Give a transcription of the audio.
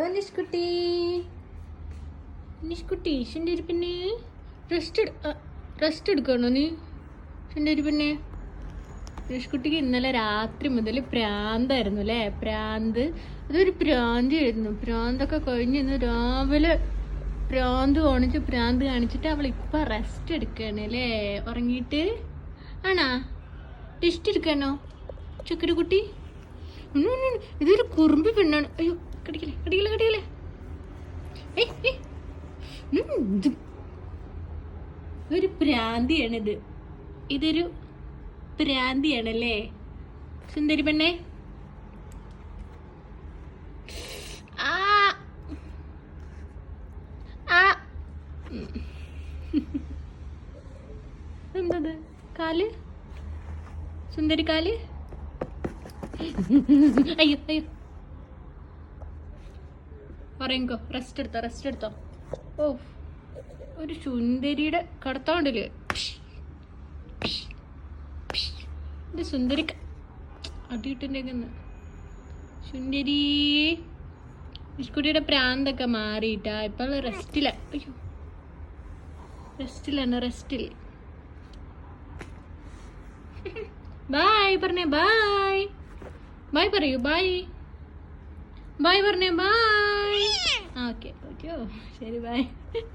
Hello നിഷ്കുട്ടി നിഷ്കുട്ടി ഷിന്റെ ഒരു പിന്നെ rest rest എടുക്കണോ നീ? ഷിന്റെ ഒരു പിന്നെ നിഷ്കുട്ടിക്ക് ഇന്നലെ രാത്രി മുതൽ പ്രാന്തായിരുന്നു അല്ലേ? പ്രാന്ത്. അതൊരു പ്രാന്തിയായിരുന്നു പ്രാന്തൊക്കെ കഴിഞ്ഞ് ഇന്ന് രാവിലെ പ്രാന്ത് കാണിച്ച് പ്രാന്ത് കാണിച്ചിട്ട് അവൾ ഇപ്പൊ റെസ്റ്റ് എടുക്കാണ് അല്ലേ? ഉറങ്ങിയിട്ട്? ആണാ? റെസ്റ്റ് എടുക്കാനോ ചക്കര കുട്ടി ഉം, ഉം, ഉം. ഇതൊരു കുറുമ്പി പെണ്ണാണ്. അയ്യോ ഒരു പ്രാന്തിയാണിത്. ഇതൊരു പ്രാന്തിയാണല്ലേ? സുന്ദരി പെണ്ണെ. ആ. ആ. എന്തത്? കാൽ? സുന്ദരി കാൽ? അയ്യോ അയ്യോ. പറയുങ്കോ റെസ്റ്റ് എടുത്തോ റെസ്റ്റ് എടുത്തോ. ഓ ഒരു സുന്ദരിയുടെ കടത്തോണ്ടില്ലേ? എന്റെ സുന്ദരി അടിയിട്ടിട്ടേക്കുന്നു സുന്ദരി ഇസ്കുട്ടിയുടെ പ്രാന്തൊക്കെ മാറിയിട്ടാ ഇപ്പൊ റെസ്റ്റില അയ്യോ റെസ്റ്റിലാണ് റെസ്റ്റിൽ ബായ് പറഞ്ഞേ ബായ് ബായ് പറയൂ ബായ് ബായ് പറഞ്ഞേ ബായ് താങ്ക് ശരി ബൈ.